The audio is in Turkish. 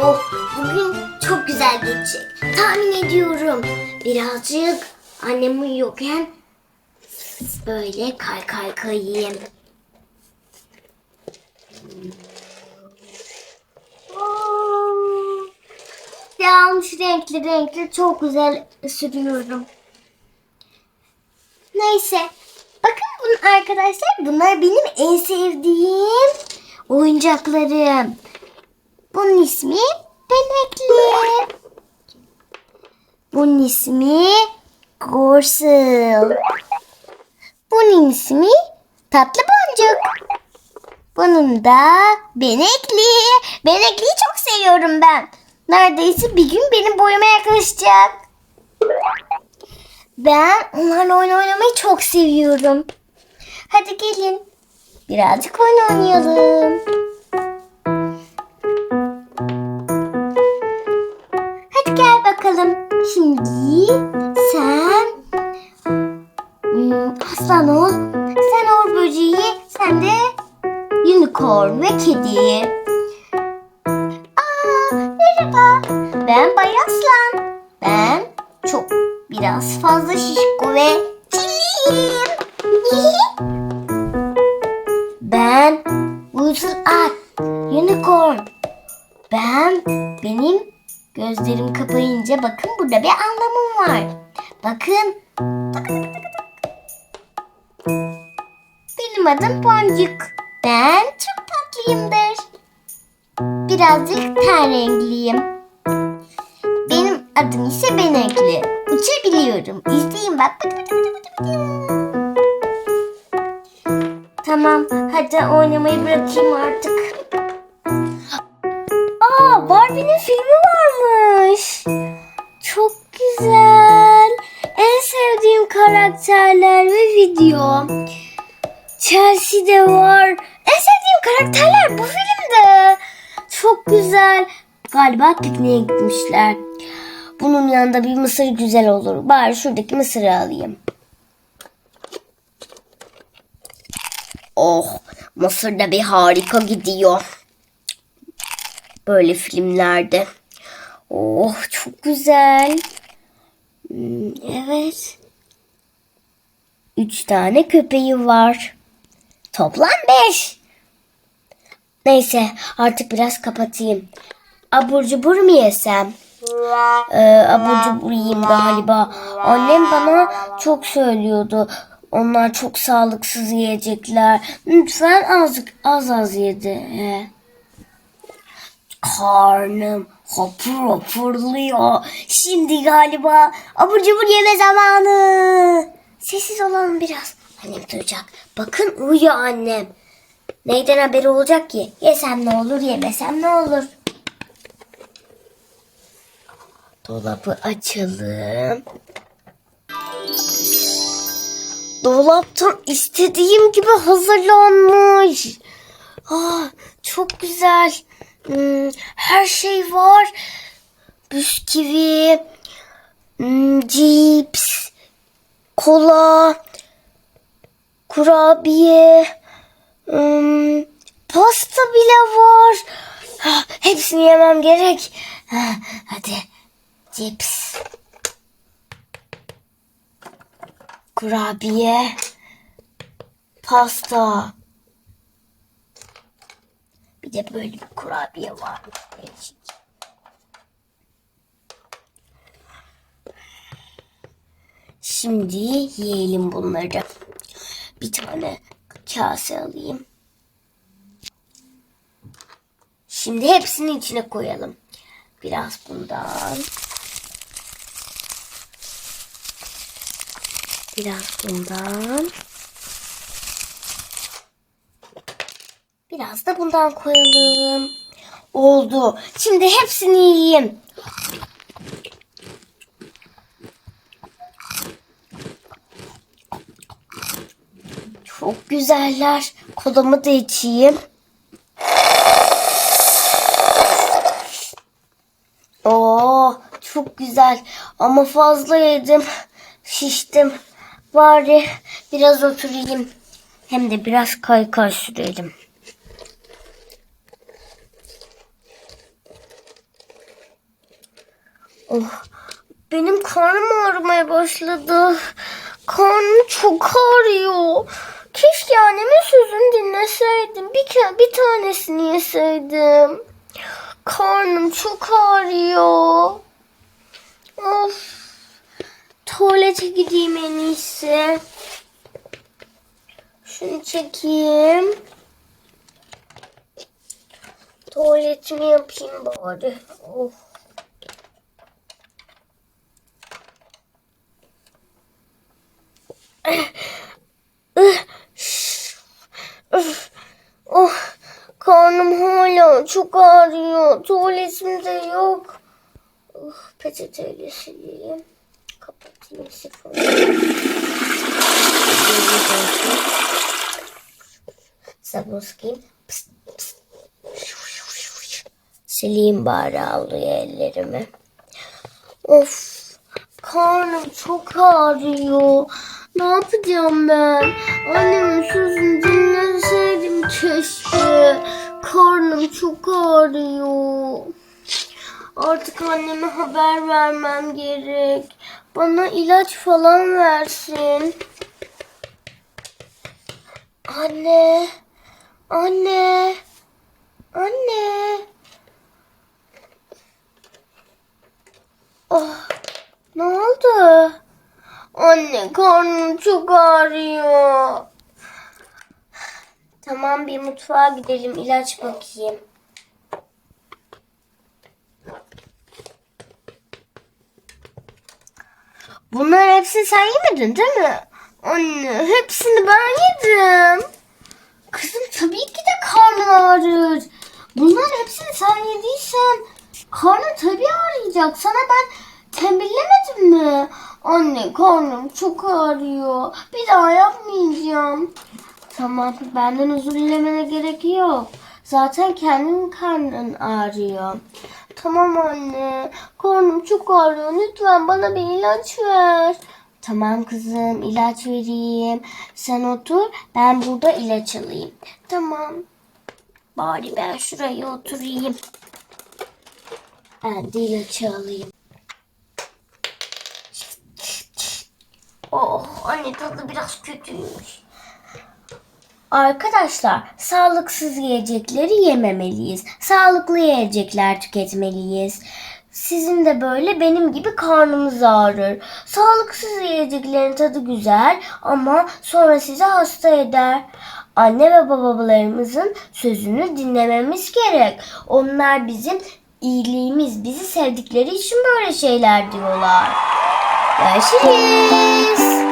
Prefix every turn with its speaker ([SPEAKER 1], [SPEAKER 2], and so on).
[SPEAKER 1] Oh, bugün çok güzel geçecek. Tahmin ediyorum. Birazcık annem uyuyorken böyle kay kay kayayım. Yanlış renkli renkli çok güzel sürüyorum. Neyse. Bakın bunun arkadaşlar bunlar benim en sevdiğim oyuncaklarım. Bunun ismi Benekli. Bunun ismi Gorsel. Bunun ismi Tatlı Boncuk. Bunun da Benekli. Benekli'yi çok seviyorum ben. Neredeyse bir gün benim boyuma yaklaşacak. Ben onlarla oyun oynamayı çok seviyorum. Hadi gelin. Birazcık oyun oynayalım. Bakalım. Şimdi sen hmm, aslan ol. Sen or böceği. Sen de unicorn ve kedi. Aa, merhaba. Ben Bay Aslan. Ben çok biraz fazla şişko ve çiliyim. ben Weasel At. Unicorn. Ben benim gözlerim kapayınca bakın burada bir anlamım var. Bakın. Benim adım Boncuk. Ben çok tatlıyımdır. Birazcık ten rengliyim. Benim adım ise Benekli. Uçabiliyorum. İzleyin bak. Tamam. Hadi oynamayı bırakayım artık. Barbie'nin filmi varmış. Çok güzel. En sevdiğim karakterler ve video. Chelsea'de var. En sevdiğim karakterler bu filmde. Çok güzel. Galiba pikniğe gitmişler. Bunun yanında bir mısır güzel olur. Bari şuradaki mısırı alayım. Oh, mısır da bir harika gidiyor. Böyle filmlerde. Oh, çok güzel. Hmm, evet. Üç tane köpeği var. Toplam beş. Neyse artık biraz kapatayım. Abur cubur mu yesem? Ee, abur cubur yiyeyim galiba. Annem bana çok söylüyordu. Onlar çok sağlıksız yiyecekler. Lütfen az az, az yedi. He. Karnım hopur hopurluyor. Şimdi galiba abur cubur yeme zamanı. Sessiz olalım biraz. Annem duyacak. Bakın uyuyor annem. Neyden haberi olacak ki? Yesem ne olur, yemesem ne olur? Dolabı açalım. Dolap tam istediğim gibi hazırlanmış. Ah, çok güzel. Hmm, her şey var. Bisküvi, hmm, cips, kola, kurabiye, hmm, pasta bile var. Ah, hepsini yemem gerek. Ah, hadi cips, kurabiye, pasta. Bir de böyle bir kurabiye var. Değişik. Şimdi yiyelim bunları. Bir tane kase alayım. Şimdi hepsini içine koyalım. Biraz bundan. Biraz bundan. Biraz da bundan koyalım. Oldu. Şimdi hepsini yiyeyim. Çok güzeller. Kolamı da içeyim. Oo, çok güzel. Ama fazla yedim. Şiştim. Bari biraz oturayım. Hem de biraz kaykay sürelim. Oh, benim karnım ağrımaya başladı. Karnım çok ağrıyor. Keşke annemin sözünü dinleseydim. Bir, bir tanesini yeseydim. Karnım çok ağrıyor. Of. Tuvalete gideyim en iyisi. Şunu çekeyim. Tuvaletimi yapayım bari. Of. Öf. Oh, karnım hala çok ağrıyor. Tuvaletim de yok. Oh, peçeteyle sileyim. Kapatayım sifonu. Sabun sıkayım. Sileyim bari havluya ellerimi. Of. Karnım çok ağrıyor. Ne yapacağım ben? Annemin sözünü Artık anneme haber vermem gerek. Bana ilaç falan versin. Anne. Anne. Anne. Oh. Ne oldu? Anne karnım çok ağrıyor. Tamam bir mutfağa gidelim ilaç bakayım. Bunların hepsini sen yemedin değil mi? Anne hepsini ben yedim. Kızım tabii ki de karnın ağrır. Bunların hepsini sen yediysen karnın tabii ağrıyacak. Sana ben tembihlemedim mi? Anne karnım çok ağrıyor. Bir daha yapmayacağım. Tamam benden özür dilemene gerek yok. Zaten kendin karnın ağrıyor. Tamam anne. Karnım çok ağrıyor. Lütfen bana bir ilaç ver. Tamam kızım ilaç vereyim. Sen otur ben burada ilaç alayım. Tamam. Bari ben şuraya oturayım. Ben de ilacı alayım. Oh anne tadı biraz kötüymüş. Arkadaşlar sağlıksız yiyecekleri yememeliyiz. Sağlıklı yiyecekler tüketmeliyiz. Sizin de böyle benim gibi karnınız ağrır. Sağlıksız yiyeceklerin tadı güzel ama sonra sizi hasta eder. Anne ve babalarımızın sözünü dinlememiz gerek. Onlar bizim iyiliğimiz, bizi sevdikleri için böyle şeyler diyorlar. Görüşürüz.